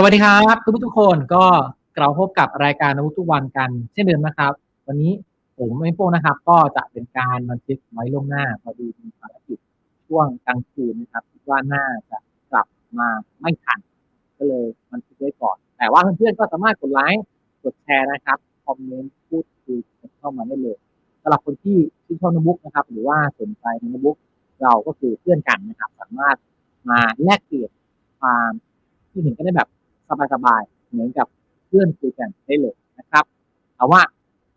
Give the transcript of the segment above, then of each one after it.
สวัสดีครับทุกทุกคนก็กลับมาพบกับรายการนวุทุกวันกันเช่นเดิมนะครับ วันนี้ผมไม่โป้นะครับ ก็จะเป็นการบันทึกไว้ล่วงหน้าพอดีมีภารกิจช่วงกลางคืนนะครับคิดว่าน่าจะกลับมาไม่ทันก็เลยบันทึกไว้ก่อน แต่ว่าเพื่อนๆก็สามารถกดไลค์กดแชร์นะครับคอมเมนต์พูดคุยเข้ามาได้เลยสำหรับคนที่ชื่นชอบโน้ตบุ๊กนะครับ หรือว่าสนใจโน้ตบุ๊กเราก็คือเพื่อนกันนะครับ สามารถมาแลกเปลี่ยนความที่เห็นกันได้แบบ สบายๆ เหมือนกับเพื่อนคุยกันได้เลยนะครับ แต่ว่า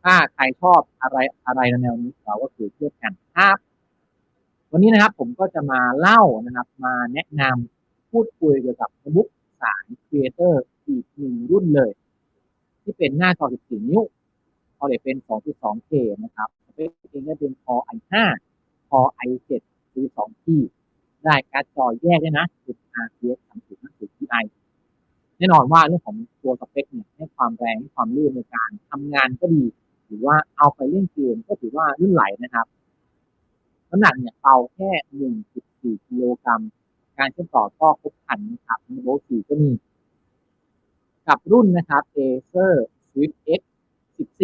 ถ้าใครชอบอะไรอะไรแนวนี้เราก็คือเพื่อนกันครับวันนี้นะครับผมก็จะมาเล่านะครับ มาแนะนำพูดคุยเกี่ยวกับโน้ตบุ๊กสาย Creator อีกหนึ่งรุ่นเลย ที่เป็นหน้าจอ 14 นิ้วพอเลยเป็น 2.2K นะครับเปคเองก็เป็น Core i5 Core i7 32 t ได้การ์ดจอแยกด้วยนะคือ RTX 3050 Ti แน่นอนว่าเรื่องของตัวสเปคเนี่ยให้ความแรงให้ความลื่นในการทำงานก็ดี หรือว่าเอาไปเล่นเกมก็ถือว่าลื่นไหลนะครับน้ำหนักเนี่ยเบาแค่1.4กิโลกรัม การเชื่อมต่อก็ครบคันนะครับในโบสี่ก็มี กับรุ่นนะครับ Acer Swift X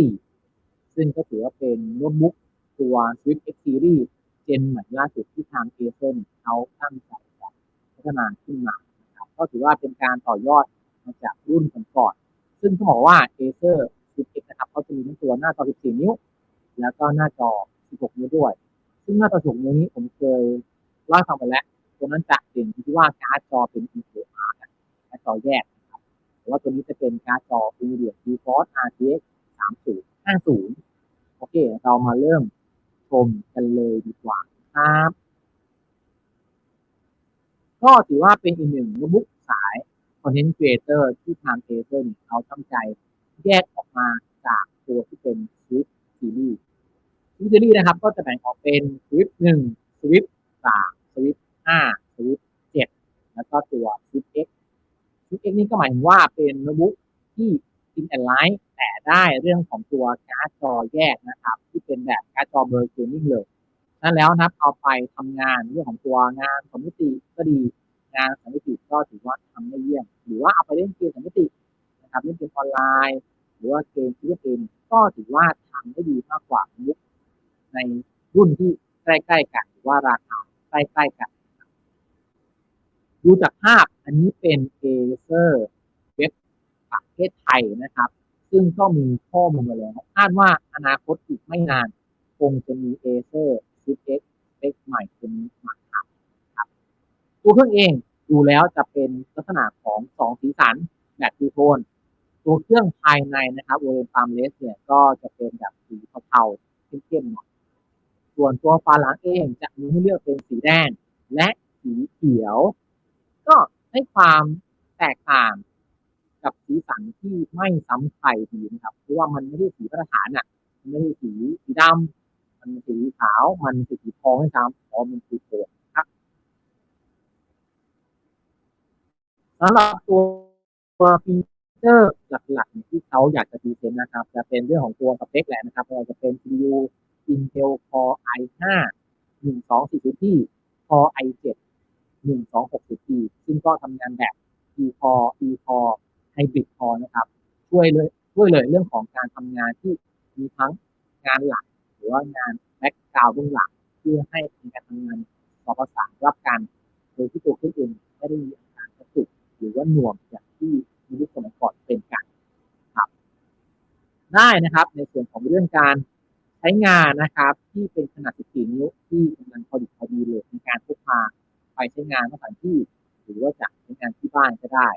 14 ซึ่งก็ถือว่าเป็นโน้ตบุ๊กตัว Swift X Series เจนใหม่ล่าสุดที่ทาง Acer เขาตั้งใจจะพัฒนาขึ้นมานะครับก็ถือว่าเป็นการต่อยอด มาจากรุ่นก่อนๆซึ่งต้องบอกว่า Acer Swift X นะครับเขาจะมีทั้งตัวหน้าจอ 14 นิ้ว แล้วก็หน้าจอ 16 นิ้วด้วย ซึ่งหน้าจอ 16 นิ้วนี้ผมเคยเล่าให้ฟังไปแล้ว ตัวนั้นจะเด่นที่ว่าการ์ดจอเป็น EVGA นะการ์ดจอแยกนะครับแต่ว่าตัวนี้จะเป็นการ์ดจอ NVIDIA GeForce RTX 3050 โอเค เรามาเริ่มชมกันเลยดีกว่าครับ ก็ถือว่าเป็นอีกหนึ่งโน้ตบุ๊กสาย Content Creator ที่ทาง Acer เนี่ยเขาตั้งใจแยกออกมาจากตัวที่เป็น Swift Series Swift Series นะครับ ก็จะแบ่งออกเป็น Swift 1 Swift 3 Swift 5 Swift 7แล้วก็ตัว Swift X Swift X นี่ก็หมายถึงว่าเป็นโน้ตบุ๊กที่อินแอนไลน์แต่ได้เรื่องของตัวการ์ดจอแยกนะครับ ที่เป็นแบบการ์ดจอเบอร์เกมมิ่งเลยนั่นแล้วนะครับเอาไปทำงานเรื่องของตัวงานสมมติก็ดี งานสมมติก็ถือว่าทำได้เยี่ยมหรือว่าเอาไปเล่นเกมสมมตินะครับเล่นเกมออนไลน์ หรือว่าเกมที่เป็นก็ถือว่าทำได้ดีมากกว่ายุคในรุ่นที่ใกล้ๆกันหรือว่าราคาใกล้ๆกันดูจากภาพอันนี้เป็น Acer เว็บประเทศไทยนะครับ ซึ่งก็มีข้อมูลมาแล้วคาดว่าอนาคตอีกไม่นาน คงจะมี Acer Swift X สเปคใหม่ตัวนี้มาครับตัวเครื่องเอง ดูแล้วจะเป็นลักษณะของสองสีสันแบบทูโทนตัวเครื่องภายในนะครับเวอร์ฟาร์มเลสเนี่ยก็จะเป็นแบบสีเทาๆเข้มๆหน่อยส่วนตัวฝาหลังเองจะมีให้เลือกเป็นสีแดงและสีเขียว ก็ให้ความแตกต่างกับสีสันที่ไม่ซ้ำใครดีนะครับ เพราะว่ามันไม่ได้สีมาตรฐานอะ มันไม่ได้สีสีดำมันสีขาว มันสีทองให้ซ้ำพราะมันคือโทนครับ สำหรับตัวตัวฟีเจอร์หลักๆที่เขาอยากจะพรีเซนนะครับ จะเป็นเรื่องของตัวสเปคแหละนะครับไม่ว่าจะเป็น CPU Intel Core i5 1240T Core i7 1260T ซึ่งก็ทำงานแบบ E-Core E-Core Hybrid Core นะครับ ช่วยเลยช่วยเลยเรื่องของการทำงานที่มีทั้งงานหลัก หรือว่างานแบ็กกราวด์เบื้องหลังเพื่อให้การทำงานสอบประสานรับกันโดยที่ตัวเครื่องเองไม่ได้มี ว่าหน่วงอย่างที่ในยุคสมัยก่อนเป็นกันครับได้นะครับ ในส่วนของเรื่องการใช้งานนะครับ ที่เป็นขนาด 14 นิ้วที่กำลังพอดีพอดีเลยในการพกพาไปใช้งานสถานที่ หรือว่าจะใช้งานที่บ้านก็ได้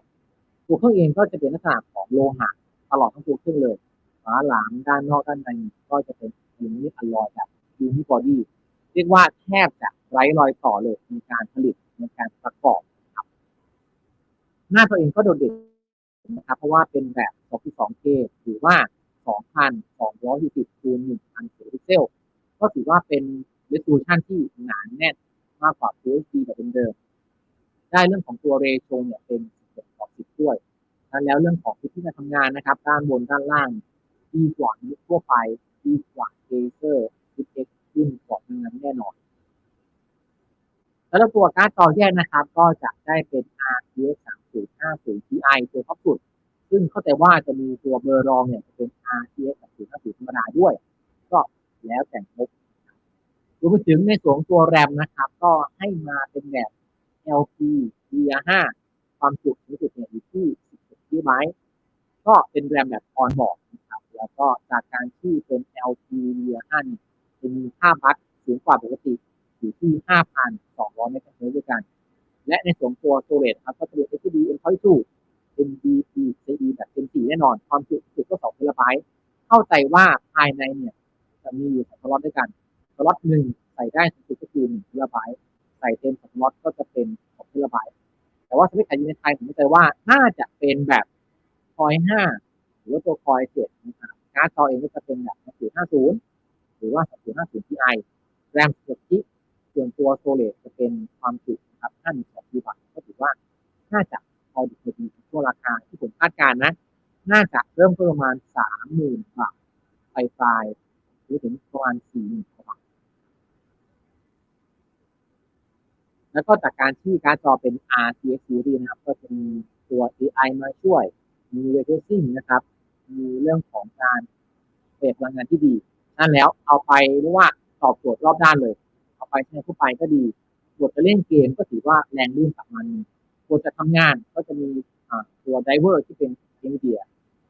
ตัวเครื่องเองก็จะเป็นลักษณะของโลหะตลอดทั้งตัวเครื่องเลยฝาหลังด้านนอกด้านในก็จะเป็นยูนิตอลลอยแบบยูนิบอดี้เรียกว่าแทบจะไร้รอยต่อเลยในการผลิตในการประกอบ หน้าตัวเองก็โดดเด่นนะครับ เพราะว่าเป็นแบบ 2.2K หรือว่า 2,240คูณ1,000พิกเซล ก็ถือว่าเป็น resolution ที่หนาแน่นมากกว่า Full HD แบบเดิมได้เรื่องของตัวเรโชเนี่ยเป็น16ต่อ10ด้วยแล้วเรื่องของพื้นที่การทำงานนะครับ ด้านบนด้านล่างดีกว่ายุคทั่วไปดีกว่า Acer 10X ขึ้นกว่านั้นแน่นอน แล้วตัวการ์ดจอแยกนะครับ ก็จะได้เป็น RTX 3050 Ti ตัวท็อปสุด ซึ่งเข้าใจว่าจะมีตัวเบอร์รองเนี่ยจะเป็น RTX 3050ธรรมดาด้วย ก็แล้วแต่งบรวมไปถึงในส่วนตัวแรมนะครับ ก็ให้มาเป็นแบบ LP DDR5 ความจุสูงสุดเนี่ยอยู่ที่16 GB ก็เป็นแรมแบบออนบอร์ดนะครับ แล้วก็จากการที่เป็น LP DDR5 เนี่ยจะมีค่าบัคสูงกว่าปกติ อยู่ที่ 5,200เมกะเฮิรตด้วยกัน และในส่วนตัว storage ครับก็จะเป็น SSD M.2 NVMe แบบ Gen 4แน่นอน ความจุสุดก็2 t b เข้าใจว่าภายในเนี่ย จะมีอยู่สองสล็อตด้วยกันสล็อตหนึ่งใส่ได้สุดก็คือ1 t b ใส่เต็มสล็อตก็จะเป็น2 t b แต่ว่าสเปคขายอยู่ในไทยผมเข้าใจว่าน่าจะเป็นแบบคอย5หรือว่าตัวคอย7นะครับการ์ดจอเองก็จะเป็นแบบ3050 หรือว่า3050 Ti แรม16กิก ส่วนตัวโซเลตจะเป็นความจุนะครับ52 g b ก็ถือว่าน่าจะพอดีพอดีช่วงราคาที่ผมคาดการณ์นะ น่าจะเริ่มประมาณ 30,000 บาทไปปลายหรือถึงประมาณ 40,000 บาท แล้วก็จากการที่การ์ดจอเป็น RTX series นะครับ ก็จะมีตัว AI มาช่วย มี ray tracing นะครับ มีเรื่องของการเปรียบพลังงานที่ดี นั่นแล้วเอาไปเรียกว่าตอบโจทย์รอบด้านเลย ไปใช้ทั่วไปก็ดีบทจะเล่นเกมก็ถือว่าแรงลื่นประมาณนึงบทจะทำงานก็จะมีตัวไดเวอร์ที่เป็น NVIDIA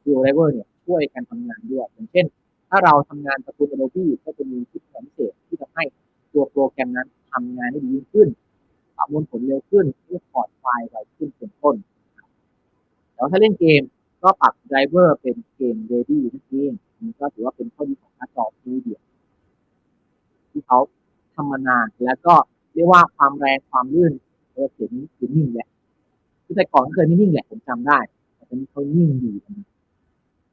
ตัวไดเวอร์เนี่ยช่วยกันทำงานด้วยอย่างเช่น ถ้าเราทำงานตระกูล Adobe ก็จะมีชุดพิเศษที่ทำให้ตัวโปรแกรมนั้นทำงานได้ดียิ่งขึ้นประมวลผลเร็วขึ้นเรียกพอร์ตไฟล์ไวขึ้นเป็นต้นแล้วถ้าเล่นเกมก็ปรับไดเวอร์เป็นเกม ready นั่นเองนี่ก็ถือว่าเป็นข้อดีของการ์ดจอ NVIDIA ที่เขา ทำมานาน แล้วก็เรียกว่าความแรงความลื่นเออเสียงเสียงนิ่งแหละคือแต่ก่อนก็เคยนิ่งๆแหละผมจำได้ แต่ตอนนี้เขานิ่งดี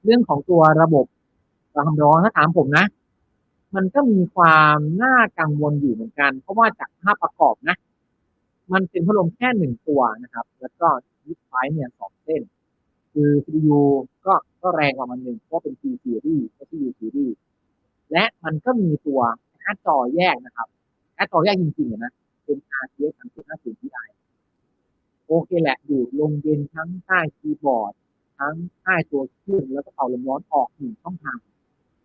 เรื่องของตัวระบบความร้อนถ้าถามผมนะ มันก็มีความน่ากังวลอยู่เหมือนกัน เพราะว่าจากภาพประกอบนะ มันเป็นพัดลมแค่หนึ่งตัวนะครับ แล้วก็ยิปไฟเนี่ยสองเส้น คือ CPU ก็ก็แรงกว่ามันหนึ่งเพราะเป็น T series ไม่ใช่ U series และมันก็มีตัวการ์ดจอแยกนะครับ การ์ดจอแยกจริงๆนะเป็น RTX 3050 Ti โอเคแหละ อยู่ลมเย็นทั้งใต้คีย์บอร์ด ทั้งใต้ตัวเครื่องแล้วก็เป่าลมร้อนออกหนึ่งช่องทาง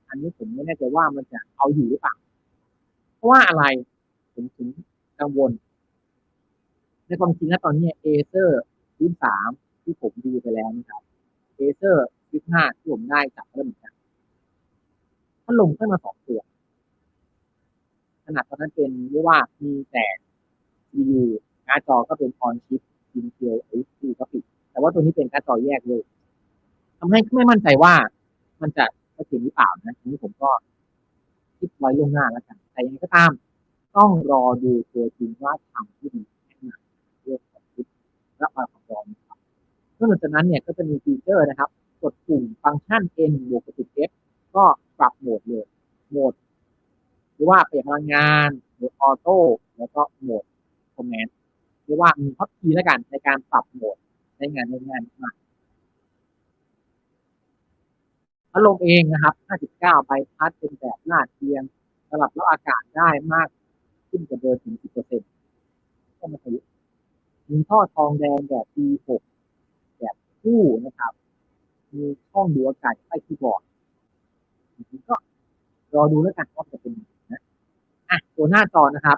อันนี้ผมไม่แน่ใจว่ามันจะเอาอยู่หรือเปล่า เพราะว่าอะไรผมถึงกังวล ในความจริงแล้วตอนนี้เอเซอร์รุ่นสามที่ผมดูไปแล้วนะครับเอเซอร์รุ่นห้าที่ผมได้จากเริ่มเหมือนกันพัดลมขึ้นมาสองตัว ขนาดตอนนั้นเป็นเรียกว่ามีแต่ CPU หน้าจอก็เป็นออนชิป Intel HD ก็ปิดแต่ว่าตัวนี้เป็นการ์ดจอแยกเลยทำให้ไม่มั่นใจว่ามันจะเสถียรหรือเปล่านะทีนี้ผมก็คิดไว้ล่วงหน้าแล้วกันแต่ยังไงก็ตาม ต้องรอดูตัวจริงว่าทำที่ดีแค่ไหนเรื่องของชิปและความร้อนครับนอกจากนั้นเนี่ยก็จะมีฟีเจอร์นะครับ กดปุ่มฟังก์ชัน N บวกกับจุด F ก็ปรับโหมดเลยโหมด หรือว่าเปลี่ยนพลังงานหมดอออโต้แล้วก็โหมดคอมเมนต์เรียกว่ามีท็อปคีย์แล้วกันในการปรับโหมดใช้งานในงานมากพัดลมเองนะครับ 59 ใบพัดเป็นแบบลาดเทียงสลับแล้วอากาศได้มาก ขึ้นกว่าเดิมถึง 10%ก็มาทะลุมีท่อทองแดงแบบ P6 แบบคู่นะครับ มีช่องดูอากาศใต้คีย์บอร์ดก็รอดูแล้วกันว่าจะเป็นยังไง อะตัวหน้าจอนะครับ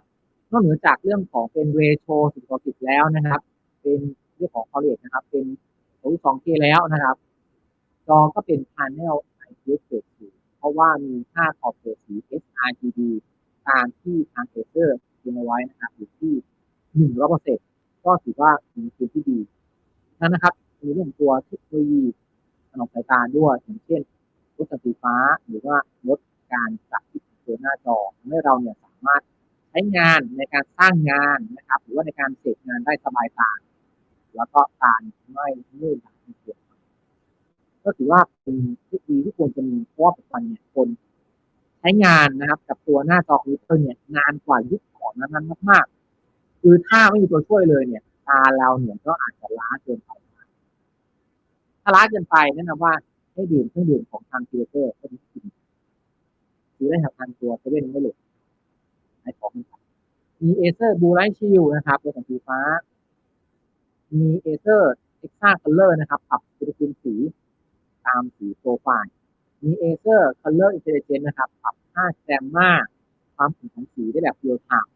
นอกเหนือจากเรื่องของเป็นเรโชสิบต่อสิบแล้วนะครับ เป็นเรื่องของคอเลตนะครับ เป็นโอ้สองเคแล้วนะครับ จอก็เป็น Panel IPS เกรดสีเพราะว่ามีค่าขอบเขตสี sRGB ตามที่ทางเอเซอร์เขียนเอาไว้นะครับอยู่ที่หนึ่งร้อยเปอร์เซ็นต์ก็ถือว่ามีคุณที่ดีนั่นนะครับ มีเรื่องตัวเทคโนโลยีถนอมสายตาด้วยอย่างเช่นลดไฟฟ้าหรือว่าลดการจับที่ ตัวหน้าจอทำให้เราเนี่ยสามารถใช้งานในการสร้างงานนะครับ หรือว่าในการเสพงานได้สบายตาแล้วก็ตาไม่มืดหนักเกินก็ถือว่าเป็นที่ดีที่ควรจะมีเพราะว่าปัจจุบันเนี่ยคนใช้งานนะครับ กับตัวหน้าจอคอมพิวเตอร์เนี่ยนานกว่ายุคก่อนนั้นมากๆ คือถ้าไม่มีตัวช่วยเลยเนี่ยตาเราเนี่ยก็อาจจะล้าเกินไปถ้าล้าเกินไปแนะนำว่าให้ดื่มเครื่องดื่มของทางครีเอเตอร์ก็ดี ขึ้นซื้อได้ทางทางตัวเซเว่นได้เลยไอของมี Acer Blue Light Shield นะครับตัวของสีฟ้า มี Acer Exa Color นะครับ ปรับอุณหภูมิสีตามสีโปรไฟล์ มี Acer Color Intelligence นนะครับ ปรับค่าแกรมมาความถี่ของสีได้แบบเรียลไทม์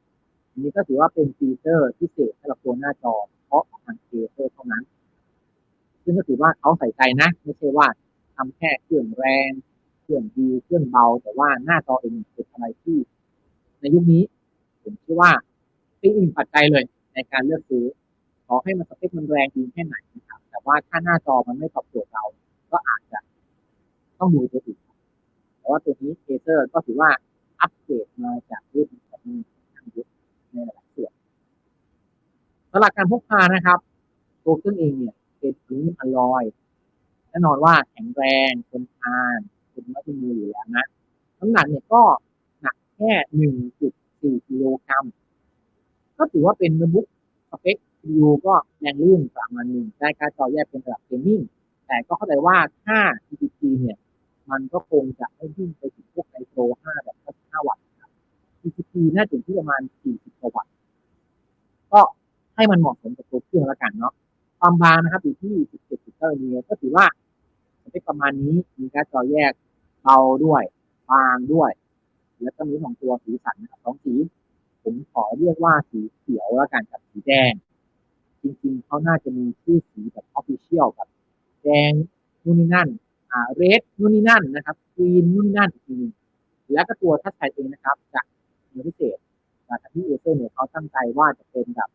อันนี้ก็ถือว่าเป็นฟีเจอร์พิเศษสำหรับตัวหน้าจอเฉพาะของทาง Acer เท่านั้น ซึ่งก็ถือว่าเขาใส่ใจนะ ไม่ใช่ว่าทำแค่เครื่องแรง เสื่องดีเครื่องเบา แต่ว่าหน้าจอเองเป็นอะไรที่ ในยุคนี้ ผมเชื่อว่าเป็นอีกหนึ่งปัจจัยเลยในการเลือกซื้อขอให้มันสเปคมันแรงดีแค่ไหนนะครับ แต่ว่าถ้าหน้าจอมันไม่ตอบโจทย์เรา ก็อาจจะต้องดูตัวอื่นแต่ว่าตัวนี้เ a เซอร์ก็ถือว่าอัปเกรดมาจากรุ่นของทางยุคในหลายส่วนสำหรับการพกพานะครับตัวเครื่องเองเนี่ยเป็นพรีเมียมอลลอยแน่นอนว่าแข็งแรงทนทาน เป็นมืออยู่แล้วนะน้ำหนักเนี่ยก็หนักแค่หนึ่งจุดสี่กิโลกรัมก็ถือว่าเป็นโน้ตบุ๊กสเปค CPU ก็แรงลื่นประมาณหนึ่งได้การจอแยกเป็นระดับเกมมิ่งแต่ก็เข้าใจว่าถ้า GPP เนี่ย มันก็คงจะไม่วิ่งไปถึงพวกไนโตร5แบบ5วัตต์ครับ GPP น่าจะอยู่ที่ประมาณ 40กว่าวัตต์ก็ให้มันเหมาะสมกับตัวเครื่องล้วกันเนาะความบางนะครับอยู่ที่ 17.9มิลลิเมตรก็ถือว่าเปคประมาณนี้มีการจอแยก เบาด้วยบางด้วย แล้วก็มีของตัวสีสันนะครับสองสีผมขอเรียกว่าสีเขียวแล้วกันกับสีแดง จริงๆเขาน่าจะมีชื่อสีแบบออฟฟิเชียลแบบแดงนู่นนี่นั่นอ่าเรดนู่นนี่นั่นนะครับกรีนนู่นนี่นั่นอีกทีนึงแล้วก็ตัวทัชไทเองนะครับจะมีพิเศษจากที่เอเซอร์เนี่ยเขาตั้งใจว่าจะเป็นแบบ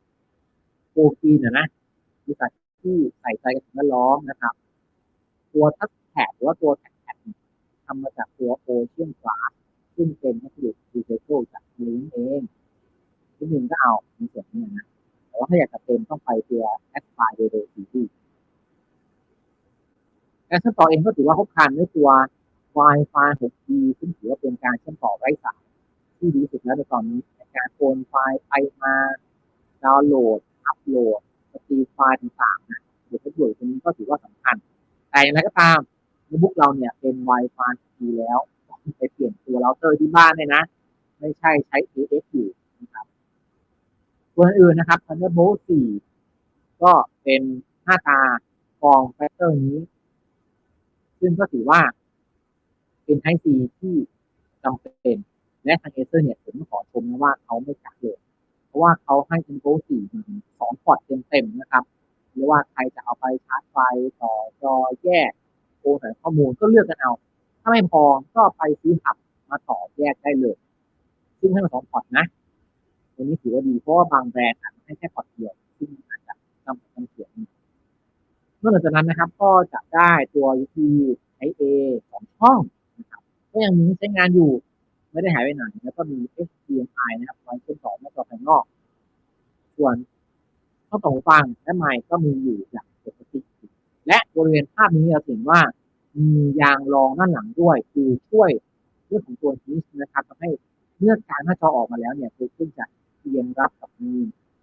โฟกีนนะนะบริษัทที่ใส่ใจกับสิ่งแวดล้อมนะครับ ตัวทัชแพดหรือว่าตัวแท็ก ทำมาจากตัวโอเชียนกลาสซึ่งเป็นวัสดุรีไซเคิลจากลิงเองที่หนึ่งก็เอาในส่วนนี้นะแต่ว่าถ้าอยากจะเต็มต้องไปตัวแอดไฟล์โดโดยซีรีส์การเชื่อมต่อเองก็ถือว่าครบครันด้วยตัว Wi-Fi 6G ซึ่งถือว่าเป็นการเชื่อมต่อไร้สายที่ดีที่สุดแล้วในตอนนี้ในการโอนไฟล์ไปมาดาวน์โหลด อัปโหลดสตรีมไฟล์ต่างๆนะเดี๋ยวประโยชน์ตรงนี้ก็ถือว่าสำคัญ แต่อย่างไรก็ตาม บุ๊กเราเนี่ยเป็น Wi-Fi 6G แล้วไปเปลี่ยนตัวเราเตอร์ที่บ้านเนี่ยนะ ไม่ใช่ใช้ AF อยู่นะครับส่วนอื่นนะครับ Thunderbolt 4 ก็เป็นหน้าตาฟอร์มแฟกเตอร์นี้ ซึ่งก็ถือว่าเป็นไทซีที่จำเป็น และทางเอเซอร์เนี่ยผมขอชมนะว่าเขาไม่กักเลย เพราะว่าเขาให้ Thunderbolt 4 สองพอร์ตเต็มๆนะครับหรือว่าใครจะเอาไปชาร์จไฟต่อจอแยก โอนถ่ข้อมูลก็เลือกกันเอา ถ้าไม่พอก็ไปซื้อหับมาต่อแยกได้เลย ซึ่งให้มาสองพอร์ตนะตัวนี้ถือว่าดีเพราะว่าบางแบรนด์อาจจะให้แค่พอร์ตเดียว ซึ่งอาจจะทำให้เสียงนอกจากนั้นนะครับ ก็จะได้ตัว USB Type A สองช่องนะครับก็ยังมีใช้งานอยู่ไม่ได้หายไปไหนแล้วก็มี HDMI นะครับไว้เชื่อมต่อหน้าจอภายนอก ส่วนข้อต่อฟังและไมค์ก็มีอยู่อย่างปกติ และบริเวณภาพนี้เราเห็นว่ามียางรองด้านหลังด้วย คือช่วยเรื่องของตัวนี้นะครับทำให้เมื่อการหน้าจอออกมาแล้วเนี่ยตัวเครื่องจะเตรียมรับกับมือ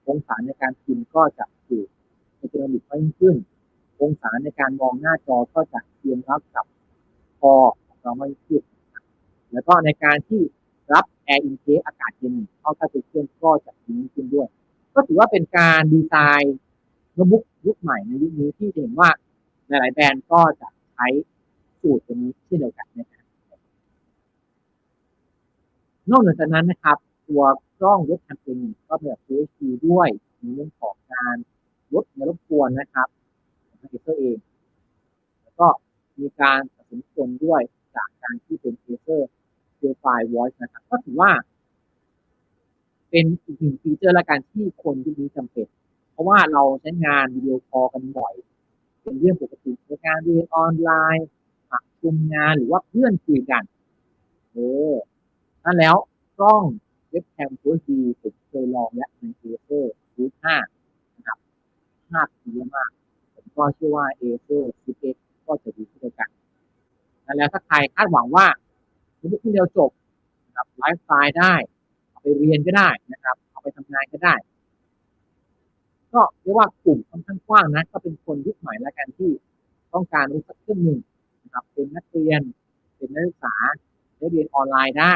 องศาในการพิมพ์ก็จะถูกในเทอร์มิมากยิ่งขึ้น องศาในการมองหน้าจอก็จะเตรียมรับกับคอของเรามากยิ่งขึ้น แล้วก็ในการที่รับแอร์อินเทคอากาศเย็นเข้าใต้ตัวเครื่องก็จะดีขึ้นด้วย ก็ถือว่าเป็นการดีไซน์โน้ตบุ๊กยุคใหม่ในยุคนี้ที่เห็นว่า หลาย ๆ แบรนด์ก็จะใช้สูตรตัวนี้เช่นเดียวกันนะครับนอกจากนั้นนะครับ ตัวกล้องยกคันเองก็แบบ Full HD ด้วยในเรื่องของการลดในรบกวนนะครับของทางเอเซอร์เอง แล้วก็มีการตัดสินคนด้วยจากการที่เป็นเอเซอร์ Purify Voice นะครับก็ถือว่า เป็นอีกหนึ่งฟีเจอร์ละกันที่คนยุคนี้จำเป็น เพราะว่าเราใช้งานวิดีโอคอลกันบ่อย เป็นเรื่องปกติในการเรียนออนไลน์ประชุมงานหรือว่าเพื่อนคุยกันเออนั่นแล้วกล้องเว็บแคม Full HD ผมเคยลองและใน Acer Q5 นะครับภาพดีมาก ผมก็เชื่อว่า Acer Q8 ก็จะดีเช่นเดียวกันนั่นแล้วถ้าใครคาดหวังว่าคุณจะเดียวจบนะครับไลฟ์สไตล์ได้เอาไปเรียนก็ได้นะครับ เอาไปทำงานก็ได้ ก็เรียกว่ากลุ่มค่อนข้างกว้างนะก็เป็นคนยุคใหม่แล้วกันที่ต้องการรู้สักเครื่องหนึ่งนะครับเป็นนักเรียน เป็นนักศึกษาได้เรียนออนไลน์ได้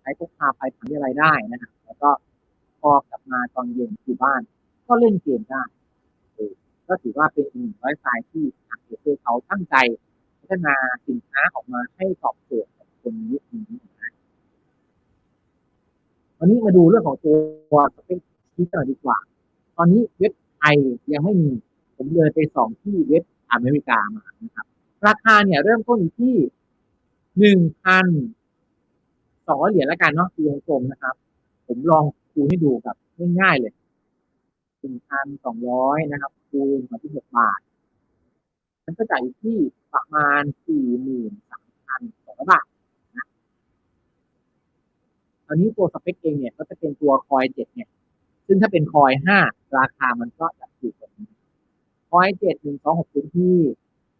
ใช้พกพาไปทำอะไรได้นะครับแล้วก็พอกลับมาตอนเย็นอยู่บ้าน ก็เล่นเกมได้ก็ถือว่าเป็นหนึ่งไลฟ์สไตล์ที่ทางเอเซอร์เขาตั้งใจพัฒนาสินค้าออกมาให้ตอบโจทย์กับคนยุคนี้นะวันนี้มาดูเรื่องของตัวสเปคชีสหน่อยดีกว่า ตอนนี้เว็บไทยยังไม่มี ผมเลยไปสองที่เว็บอเมริกามานะครับ ราคาเนี่ยเริ่มต้นอยู่ที่หนึ่งพันสองเหรียญแล้วกันเนาะคือวงกลมนะครับ ผมลองคูณให้ดูแบบง่ายๆเลยหนึ่งพันสองร้อยนะครับ คูณมาที่หกบาทมันก็จ่ายอยู่ที่ประมาณสี่หมื่นสามพันสองร้อยบาทนะตอนนี้ตัวสเปคเองเนี่ยก็จะเป็นตัวคอยเจ็ดเนี่ย ซึ่งถ้าเป็นคอยห้าราคามันก็จะถูกกว่านี้คอยเจ็ดหนึ่งสองหกศูนย์ที่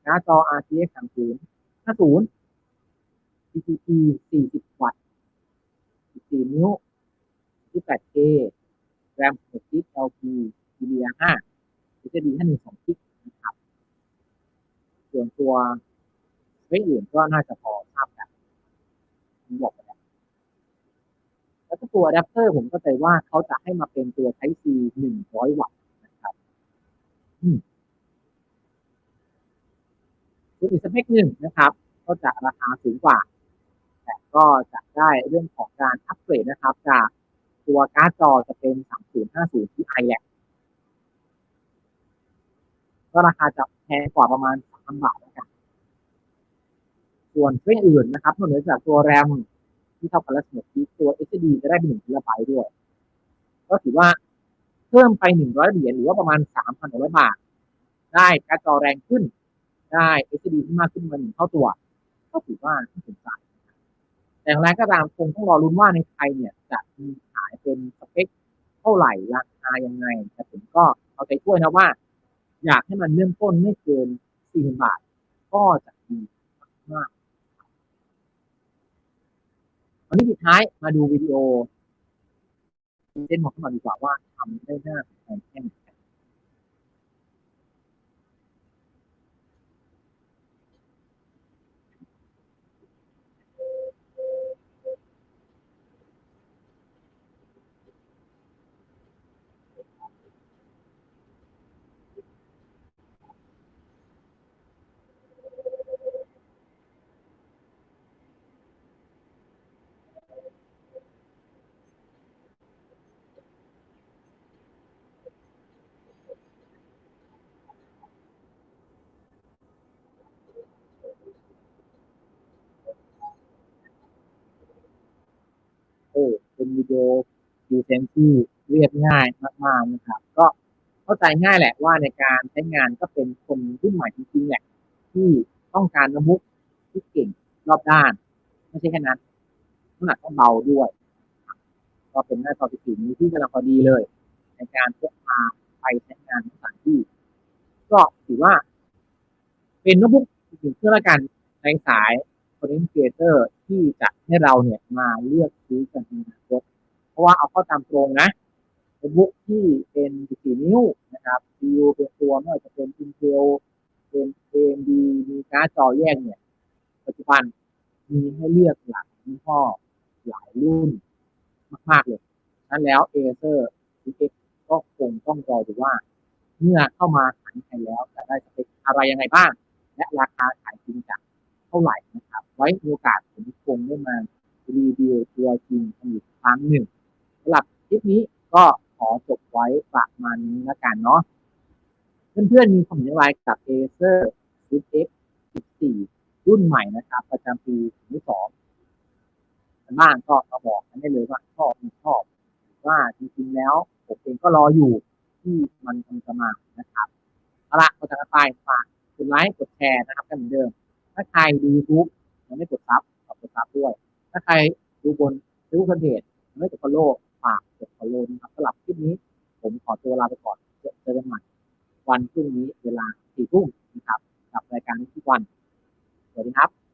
หน้าจอ RTX สามศูนย์ห้าศูนย์ CCP สี่สิบวัตต์สิบสี่นิ้วที่แปด K แรมหกกิก LP DDR5 SSD ห้าหนึ่งสองกิกนะครับ ส่วนตัวไม่อื่นก็น่าจะพอทราบกันบอก ก็ตัวแดปเตอร์ผมก็ใจว่าเขาจะให้มาเป็นตัว Type C หนึ่งร้อยวัตต์นะครับอืมอีกสเปคหนึ่งนะครับ ก็จะราคาสูงกว่า แต่ก็จะได้เรื่องของการอัปเกรดนะครับ จากตัวการ์ดจอจะเป็น 3050 Ti แหละก็ราคาจะแพงกว่าประมาณ3,000บาทแล้วกัน ส่วนเครื่องอื่นนะครับนอกเหนือจากตัวแรม ที่เท่ากันแล้วสมที่ตัว SSD จะได้เป็น1 TB ด้วย ก็ถือว่าเพิ่มไป100เหรียญหรือว่าประมาณ3,100บาท ได้การ์ดจอแรงขึ้น ได้ SSD ที่มากขึ้นมาหนึ่งเท่าตัว ก็ถือว่าน่าสนใจแต่อย่างไรก็ตามคงต้องรอรุ้นว่าในไทยเนี่ยจะมีขายเป็นสเปคเท่าไหร่ราคายังไง แต่ผมก็เอาใจช่วยนะว่า อยากให้มันเริ่มต้นไม่เกิน4,000บาท ก็จะดีมาก วันนี้สุดท้ายมาดูวิดีโอเล่นของขึ้นมาดีกว่าว่าทำได้น่าสนใจแค่ไหน โอ้ เป็นวิดีโอดีเซนที่เรียบง่ายมากๆนะครับ ก็เข้าใจง่ายแหละว่าในการใช้งานก็เป็นคนรุ่นใหม่จริงๆแหละที่ต้องการโน้ตบุ๊กที่เก่งรอบด้าน ไม่ใช่แค่นั้นน้ำหนักต้องเบาด้วย ก็เป็นหน้าจอ14นิ้วที่กำลังพอดีเลย ในการพกพาไปใช้งานในสถานที่ ก็ถือว่า เป็นโน้ตบุ๊กอีกหนึ่งเครื่องละกันในสาย content creator ที่จะให้เราเนี่ยมาเลือกซื้อกันในอนาคตเพราะว่าเอาเข้าตามตรงนะโน้ตบุ๊กที่เป็น 14 นิ้วนะครับ CPU เป็นตัวไม่ว่าจะเป็น Intel เป็น AMD มีการ์ดจอแยกเนี่ย ปัจจุบันมีให้เลือกหลายยี่ห้อหลายรุ่นมาก ๆ เลยนั้นแล้ว Acer CX ก็คงต้องรอดูว่า เมื่อเข้ามาขายไทยแล้วจะได้สเปคอะไรยังไงบ้าง และราคาขายจริงจะ เท่าไหร่นะครับ ไว้โอกาสผมคงได้มารีวิวตัวจริงอีกครั้งหนึ่งสำหรับคลิปนี้ก็ขอจบไว้ประมาณนี้ล้วกันเนาะเพื่อนๆมีคอมเมนต์อะไรกับ Acer CX 14 รุ่นใหม่นะครับ ประจำปี2022กันบ้างก็มาบอกกันได้เลยว่าชอบไม่ชอบ ว่าจริงๆแล้วผมเองก็รออยู่ที่มันกำลังจะมานะครับเอาละก็จะไปฝากกดไลค์กดแชร์นะครับกันเหมือนเดิม ถ้าใครดู YouTube ยังไม่กดซับฝากกดซับด้วย ถ้าใครดูบนดูคอนเทนต์ยังไม่กด follow ฝากกด follow นะครับสำหรับคลิปนี้ ผมขอตัวลาไปก่อนเจอกันใหม่วันพรุ่งนี้เวลาสี่ทุ่มนะครับกับรายการทุกวันสวัสดีครับ